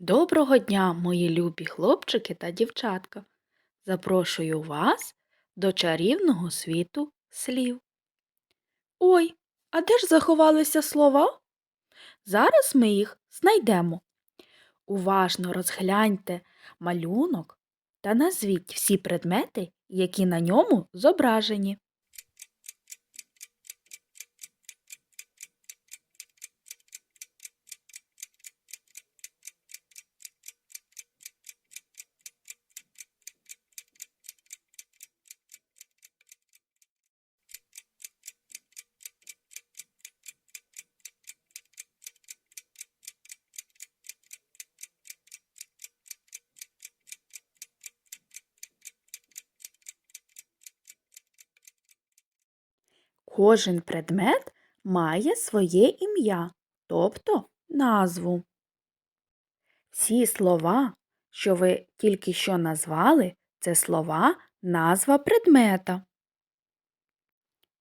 Доброго дня, мої любі хлопчики та дівчатка. Запрошую вас до чарівного світу слів. Ой, а де ж заховалися слова? Зараз ми їх знайдемо. Уважно розгляньте малюнок та назвіть всі предмети, які на ньому зображені. Кожен предмет має своє ім'я, тобто назву. Всі слова, що ви тільки що назвали, це слова назва предмета.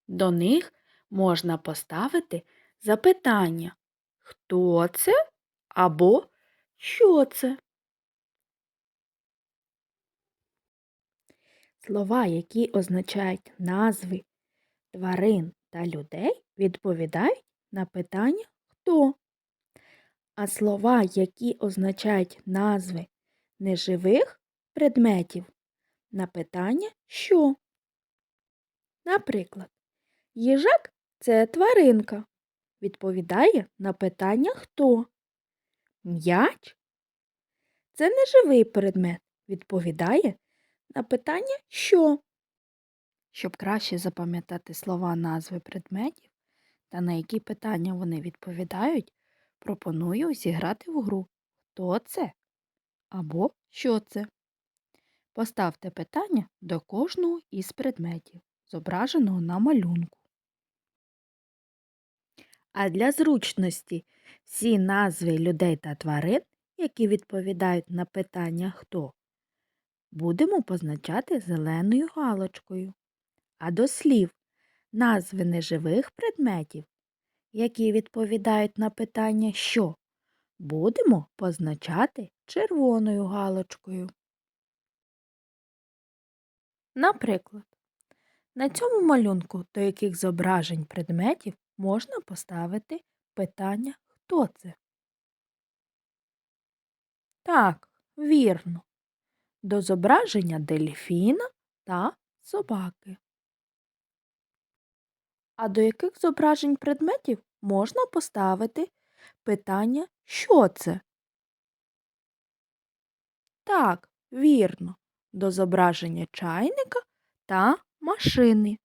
До них можна поставити запитання хто це або що це. Слова, які означають назви тварин та людей, відповідають на питання хто. А слова, які означають назви неживих предметів, на питання що. Наприклад, їжак це тваринка. Відповідає на питання хто. М'яч це неживий предмет. Відповідає на питання що. Щоб краще запам'ятати слова назви предметів та на які питання вони відповідають, пропоную зіграти в гру Хто це? або Що це? Поставте питання до кожного із предметів, зображеного на малюнку. А для зручності всі назви людей та тварин, які відповідають на питання хто, будемо позначати зеленою галочкою. А до слів назви неживих предметів, які відповідають на питання що, будемо позначати червоною галочкою. Наприклад, на цьому малюнку, до яких зображень предметів можна поставити питання хто це? Так, вірно. До зображення дельфіна та собаки. А до яких зображень предметів можна поставити питання що це? Так, вірно, до зображення чайника та машини.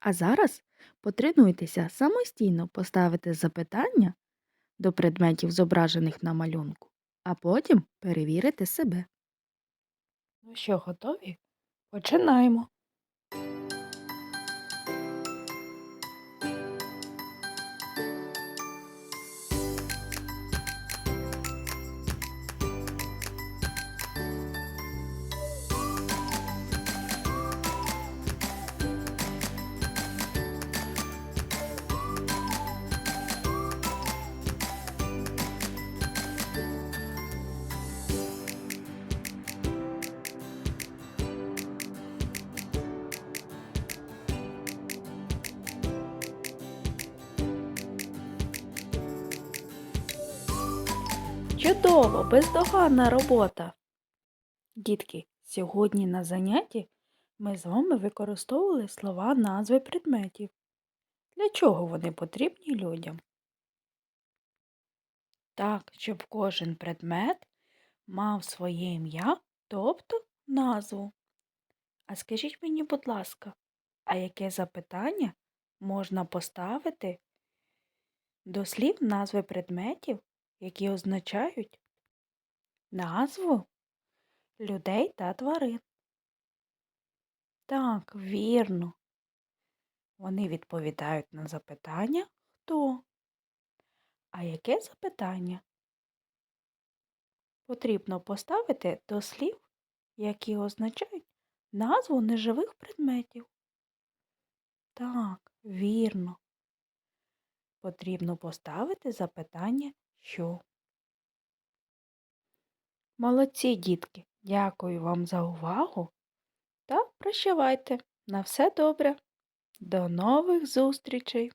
А зараз потренуйтеся самостійно поставити запитання до предметів, зображених на малюнку, а потім перевірити себе. Ну що, готові? Починаємо. Чудово, бездоганна робота. Дітки, сьогодні на занятті ми з вами використовували слова назви предметів. Для чого вони потрібні людям? Так, щоб кожен предмет мав своє ім'я, тобто назву. А скажіть мені, будь ласка, а яке запитання можна поставити до слів назви предметів, які означають назву людей та тварин? Так, вірно. Вони відповідають на запитання хто. А яке запитання потрібно поставити до слів, які означають назву неживих предметів? Так, вірно. Потрібно поставити запитання що. Молодці, дітки! Дякую вам за увагу та прощавайте! На все добре! До нових зустрічей!